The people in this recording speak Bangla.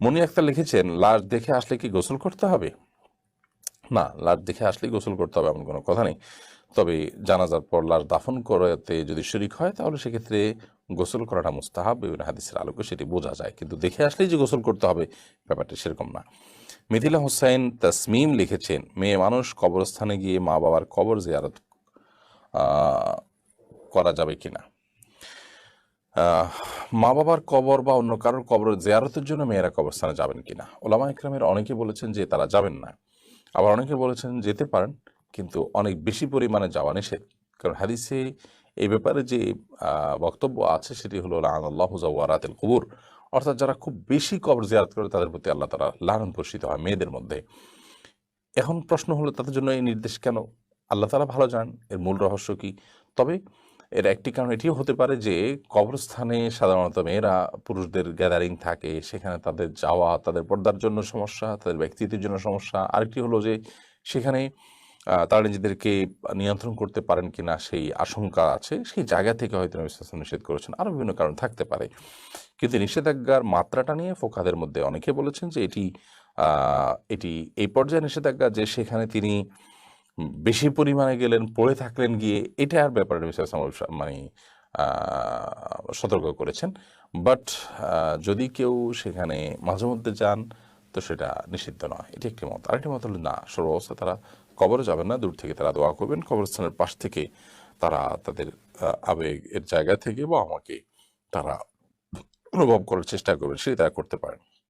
মনি আক্তার লিখেছেন, লাশ দেখে আসলে কি গোসল করতে হবে? না, লাশ দেখে আসলেই গোসল করতে হবে এমন কোনো কথা নেই। তবে জানাজার পর লাশ দাফন করাতে যদি শরিক হয়, তাহলে সেক্ষেত্রে গোসল করাটা মুস্তাহাব, বিভিন্ন হাদিসের আলোকে সেটি বোঝা যায়। কিন্তু দেখে আসলেই যে গোসল করতে হবে, ব্যাপারটা সেরকম না। মিথিলা হোসাইন তাসমিম লিখেছেন, মেয়ে মানুষ কবরস্থানে গিয়ে মা বাবার কবর জিয়ারত করা যাবে কিনা? মা বাবার কবর বা অন্য কারোর কবর জিয়ারতের জন্য মেয়েরা কবরস্থানে যাবেন কিনা? ওলামা ইকরামের অনেকে বলেছেন যে তারা যাবেন না। আবার অনেকে বলেছেন যেতে পারেন, কিন্তু অনেক বেশি পরিমাণে যাওয়া নিষেধ। কারণ হাদিসে এই ব্যাপারে যে বক্তব্য আছে সেটি হলো আল্লাহ ওয়ারাতিল কবুর। অর্থাৎ যারা খুব বেশি কবর জিয়ারত করে তাদের প্রতি আল্লাহ তারা লালন পোষিত হয় মেয়েদের মধ্যে। এখন প্রশ্ন হলো, তাদের জন্য এই নির্দেশ কেন? আল্লাহ তারা ভালো জানেন, এর মূল রহস্য কি? তবে এর একটি কারণ এটিও হতে পারে যে কবরস্থানে সাধারণত মেয়েরা, পুরুষদের গ্যাদারিং থাকে, সেখানে তাদের যাওয়া, তাদের পর্দার জন্য সমস্যা, তাদের ব্যক্তিত্বের জন্য সমস্যা। আরেকটি হলো যে সেখানে তারা নিজেদেরকে নিয়ন্ত্রণ করতে পারেন কিনা সেই আশঙ্কা আছে, সেই জায়গা থেকে হয়তো ওয়াসাল্লাম নিষেধ করেছেন। আরও বিভিন্ন কারণ থাকতে পারে। কিন্তু নিষেধাজ্ঞার মাত্রাটা নিয়ে ফোকাদের মধ্যে অনেকে বলেছেন যে এটি এটি এই পর্যায়ে নিষেধাজ্ঞা যে সেখানে তিনি বেশি পরিমাণে গেলেন পড়ে থাকলেন গিয়ে এটার ব্যাপারে নবী সাল্লাল্লাহু মানে সতর্ক করেছেন। বাট যদি কেউ সেখানে মাঝে মধ্যে যান তো সেটা নিষিদ্ধ নয়। এটি একটি মত। আরেকটি মত হলো না সর্বাবস্থা তারা কবরে যাবেন না দূর থেকে তারা দোয়া করবেন। কবরস্থানের পাশ থেকে তারা তাদের আহ, আবেগের জায়গা থেকে বা আমাকে তারা অনুভব করার চেষ্টা করবেন সেটি তারা করতে পারেন।